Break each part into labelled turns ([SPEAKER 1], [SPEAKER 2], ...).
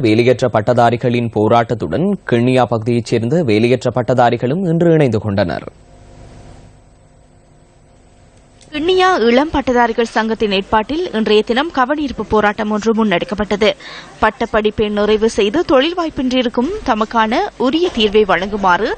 [SPEAKER 1] வேலையற்ற பட்டதாரிகளின் போராட்டத்துடன் கிண்ணியா பகுதியைச் சேர்ந்த வேலையற்ற பட்டதாரிகளும் இன்று இணைந்து கொண்டனர்.
[SPEAKER 2] கிண்ணியா இளம் பட்டதாரிகள் சங்கத்தின் ஏற்பாட்டில் இன்றைய தினம் கவனீர்ப்பு போராட்டம் ஒன்று முன்னெடுக்கப்பட்டது. பட்டப்படிப்பை நிறைவு செய்து தொழில் வாய்ப்பின்றி இருக்கும் தமக்கான உரிய தீர்வை வழங்குமாறு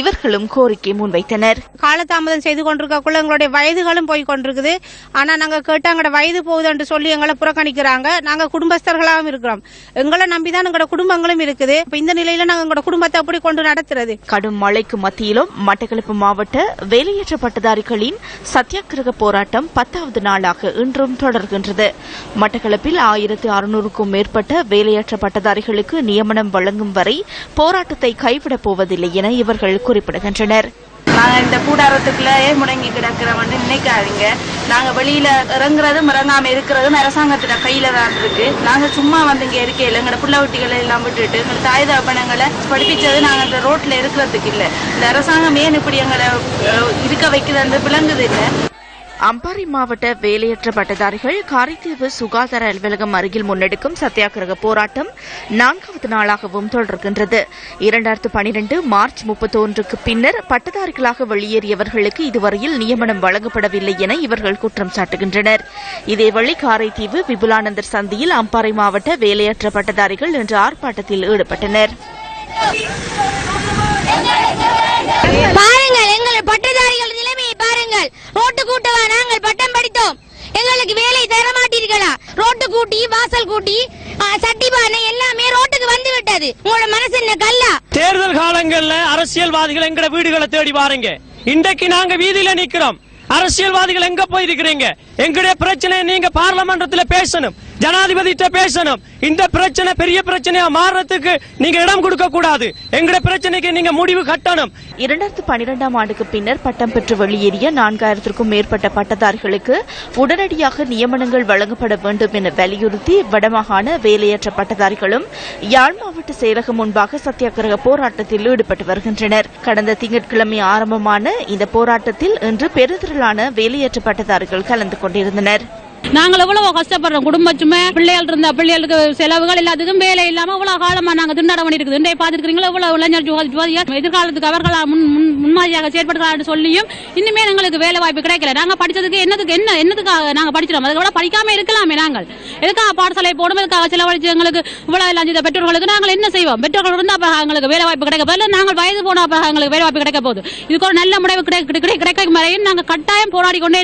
[SPEAKER 2] இவர்களும் கோரிக்கை முன்வைத்தனர்.
[SPEAKER 3] காலதாமதம் செய்து கொண்டிருக்கக்குள்ள எங்களுடைய வயதுகளும் போய் கொண்டிருக்குது. ஆனா நாங்க கேட்டு எங்களோட வயது போகுதுன்னு சொல்லி எங்களை புறக்கணிக்கிறாங்க. நாங்க குடும்பஸ்தர்களாகவும் இருக்கிறோம். எங்களை நம்பிதான் எங்களோட குடும்பங்களும் இருக்குது. இப்ப இந்த நிலையில நாங்க எங்களோட குடும்பத்தை அப்படி கொண்டு நடத்துறது?
[SPEAKER 2] கடும் மழைக்கு மத்தியிலும் மட்டக்களப்பு மாவட்ட வேலையற்ற பட்டதாரிகளின் சத்தியாகிரக போராட்டம் பத்தாவது நாளாக இன்றும் தொடர்கின்றது. மட்டக்களப்பில் ஆயிரத்தி அறுநூறுக்கும் மேற்பட்ட வேலையற்ற பட்டதாரிகளுக்கு நியமனம் வழங்கும் வரை போராட்டத்தை கைவிடப் போவதில்லை என இவர்கள் குறிப்பிடுகின்றனர்.
[SPEAKER 4] நாங்க இந்த கூடாரத்துக்குள்ளே முடங்கி கிடக்கிறவன்னு நினைக்காதீங்க. நாங்க வெளியில இறங்குறதும் இறங்காம இருக்கிறதும் அரசாங்கத்திட கையில தான் இருக்கு. நாங்க சும்மா வந்து இங்க இல்லை எங்களோட புள்ள வெட்டிகளை எல்லாம் விட்டுட்டு எங்கள் தாய் தகப்பனங்களை படிப்பிச்சது நாங்க இந்த ரோட்ல இருக்கிறதுக்கு இல்லை. இந்த அரசாங்கம் ஏன் இப்படி எங்களை இருக்க இருக்க வைக்குது விளங்குது இல்லை.
[SPEAKER 2] அம்பாறை மாவட்ட வேலையற்ற பட்டதாரிகள் காரைதீவு சுகாதார அலுவலகம் அருகில் முன்னெடுக்கும் சத்தியாகிரக போராட்டம் நான்காவது நாளாகவும் தொடர்கின்றது. இரண்டாயிரத்து பனிரெண்டு மார்ச் முப்பத்தொன்றுக்கு பின்னர் பட்டதாரிகளாக வெளியேறியவர்களுக்கு இதுவரையில் நியமனம் வழங்கப்படவில்லை என இவர்கள் குற்றம் சாட்டுகின்றனர். இதேவேளை காரைதீவு விபுலானந்தர் சந்தியில் அம்பாறை மாவட்ட வேலையற்ற பட்டதாரிகள் இன்று ஆர்ப்பாட்டத்தில் ஈடுபட்டனர்.
[SPEAKER 5] பாருங்கள் நிலைமையை ரோட்டு கூட்டவா? நாங்கள் பட்டம் படித்தோம். எங்களுக்கு வேலை தர மாட்டீர்களா ரோட்டு கூட்டி வாசல் கூட்டி சட்டி பானை எல்லாமே ரோட்டுக்கு வந்து விட்டது உங்களோட மனசு என்ன கல்லா?
[SPEAKER 6] தேர்தல் காலங்கள்ல அரசியல்வாதிகள் எங்கட வீடுகளை தேடி பாருங்க இன்றைக்கு நாங்க வீதியில நிக்கிறோம். அரசியல்வாதிகள் எங்க போயிருக்கிறீங்க? எங்களுடைய பிரச்சனை நீங்க பார்லமெண்டத்துல பேசணும். ஜனாதிபதிட்ட பேசணும். இந்த பிரச்சனை பெரிய பிரச்சனையா மாறுறதுக்கு நீங்க இடம் கொடுக்க கூடாது. எங்கட பிரச்சனைக்கு நீங்க முடிவு கட்டணும்.
[SPEAKER 2] இரண்டாயிரத்து பனிரெண்டாம் ஆண்டுக்கு பின்னர் பட்டம் பெற்று வெளியேறிய நான்காயிரத்திற்கும் மேற்பட்ட பட்டதாரிகளுக்கு உடனடியாக நியமனங்கள் வழங்கப்பட வேண்டும் என வலியுறுத்தி வடமாகாண வேலையற்ற பட்டதாரிகளும் யாழ் மாவட்ட செயலகம் முன்பாக சத்தியாகிரக போராட்டத்தில் ஈடுபட்டு வருகின்றனர். கடந்த திங்கட்கிழமை ஆரம்பமான இந்த போராட்டத்தில் இன்று பெருந்திரளான வேலையற்ற பட்டதாரிகள் கலந்து கொண்டிருந்தனர்.
[SPEAKER 7] நாங்கள் எவ்வளவு கஷ்டப்படுறோம். குடும்ப சுமை பிள்ளைகள் இருந்த பிள்ளைகளுக்கு செலவுகள் எல்லாத்துக்கும் வேலை இல்லாம இவ்வளவு காலமா நாங்க திண்டாட வேண்டி இருக்குது இன்றைய பாத்துருக்கீங்களா இவ்வளவு இளைஞர் ஜோதி எதிர்காலத்துக்கு அவர்கள் முன் முன்- முன்மாதிரியாக செயற்படுகிறார்கள் சொல்லியும் இன்னுமே எங்களுக்கு வேலை வாய்ப்பு கிடைக்கல. நாங்க படிச்சதுக்கு என்னதுக்கு என்ன என்னதுக்காக நாங்க படிச்சிடும் அதை கூட படிக்காம இருக்கலாமே நாங்கள். எதுக்காக பாடசாலை போடும் எதுக்காக செலவழிச்சு எங்களுக்கு இவ்வளவு எல்லாம் செய்த பெற்றோர்களுக்கு நாங்கள் என்ன செய்வோம்? பெற்றோர்கள் இருந்தா அப்ப எங்களுக்கு வேலை வாய்ப்பு கிடைக்க போகுது. நாங்கள் வயது போன அப்ப எங்களுக்கு வேலை வாய்ப்பு கிடைக்க போகுது. இதுக்கு ஒரு நல்ல முடிவு கிடைக்க கிடைக்க- கிடைக்கும் வரையும் கட்டாயம் போராடி கொண்டே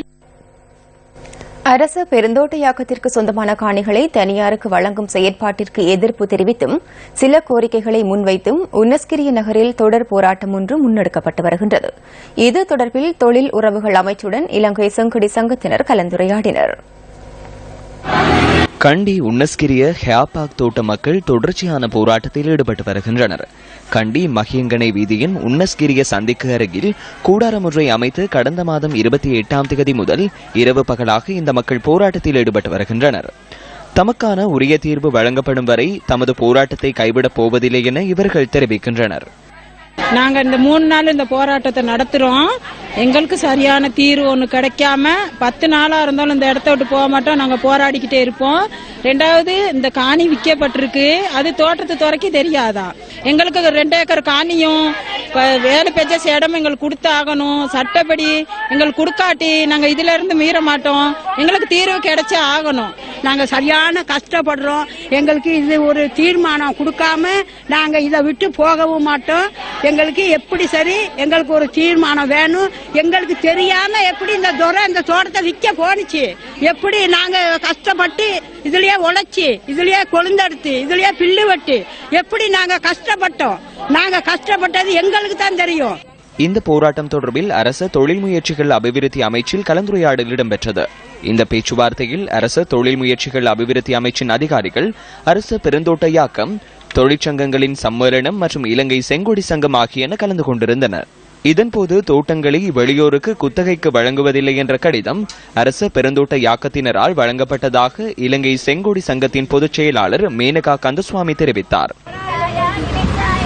[SPEAKER 8] அரசு பெருந்தோட்டயாக்கத்திற்கு சொந்தமான காணிகளை தனியாருக்கு வழங்கும் செயற்பாட்டிற்கு எதிர்ப்பு தெரிவித்தும் சில கோரிக்கைகளை முன்வைத்தும் உன்னஸ்கிரிய நகரில் தொடர் போராட்டம் ஒன்று முன்னெடுக்கப்பட்டு வருகின்றது. இது தொடர்பில் தொழில் உறவுகள் அமைச்சுடன் இலங்கை செங்கடி சங்கத்தினர் கலந்துரையாடினர்.
[SPEAKER 9] கண்டி உன்னஸ்கிரிய ஹேபாக் தோட்ட மக்கள் தொடர்ச்சியான போராட்டத்தில் ஈடுபட்டு வருகின்றனர். கண்டி மகியங்கனை வீதியின் உன்னஸ்கிரிய சந்திக்கு அருகில் கூடாரம் ஒன்றை அமைத்து கடந்த மாதம் இருபத்தி எட்டாம் தேதி முதல் இரவு பகலாக இந்த மக்கள் போராட்டத்தில் ஈடுபட்டு வருகின்றனர். தமக்கான உரிய தீர்வு வழங்கப்படும் வரை தமது போராட்டத்தை கைவிடப் போவதில்லை என இவர்கள் தெரிவிக்கின்றனர்.
[SPEAKER 10] நாங்க இந்த மூணு நாள் இந்த போராட்டத்தை நடத்துறோம். எங்களுக்கு சரியான தீர்வு ஒன்று கிடைக்காம பத்து நாளா இருந்தாலும் இந்த இடத்த விட்டு போக மாட்டோம். நாங்க போராடிக்கிட்டே இருப்போம். ரெண்டாவது இந்த காணி விற்கப்பட்டிருக்கு. அது தோட்டத்து துறைக்கு தெரியாதா? எங்களுக்கு ரெண்டு ஏக்கர் காணியும் வேலை பெஞ்ச இடம் எங்களுக்கு கொடுத்தாகணும். சட்டப்படி எங்களுக்கு கொடுக்காட்டி நாங்க இதுல இருந்து மீற மாட்டோம். எங்களுக்கு தீர்வு கிடைச்சே ஆகணும்.
[SPEAKER 11] நாங்க சரியான கஷ்டப்படுறோம். எங்களுக்கு இது ஒரு தீர்மானம் கொடுக்காம நாங்க இதை விட்டு போகவும் மாட்டோம். எங்களுக்கு எப்படி சரி? எங்களுக்கு ஒரு தீர்மானம் வேணும். எங்களுக்கு தெரியாம எப்படி இந்த துறை இந்த தோட்டத்தை விற்க போனுச்சு எப்படி நாங்க கஷ்டப்பட்டு இதுலயே உழைச்சி இதுலயே கொழுந்தெடுத்து இதுலயே பில்லு வெட்டி எப்படி நாங்க கஷ்டப்பட்டோம்? நாங்க கஷ்டப்பட்டது எங்களுக்கு தான் தெரியும்.
[SPEAKER 9] இந்த போராட்டம் தொடர்பில் அரச தொழில் முயற்சிகள் அபிவிருத்தி அமைச்சில் கலந்துரையாடல் இடம்பெற்றது. இந்த பேச்சுவார்த்தையில் அரச தொழில் முயற்சிகள் அபிவிருத்தி அமைச்சின் அதிகாரிகள் அரசு பெருந்தோட்ட யாக்கம் தொழிற்சங்கங்களின் சம்மேளனம் மற்றும் இலங்கை செங்கொடி சங்கம் ஆகியன கலந்து கொண்டிருந்தனர். இதன்போது தோட்டங்களை வெளியோருக்கு குத்தகைக்கு வழங்குவதில்லை என்ற கடிதம் அரச பெருந்தோட்ட யாக்கத்தினரால் வழங்கப்பட்டதாக இலங்கை செங்கொடி சங்கத்தின் பொதுச் செயலாளர் மேனகா கந்தசுவாமி தெரிவித்தார்.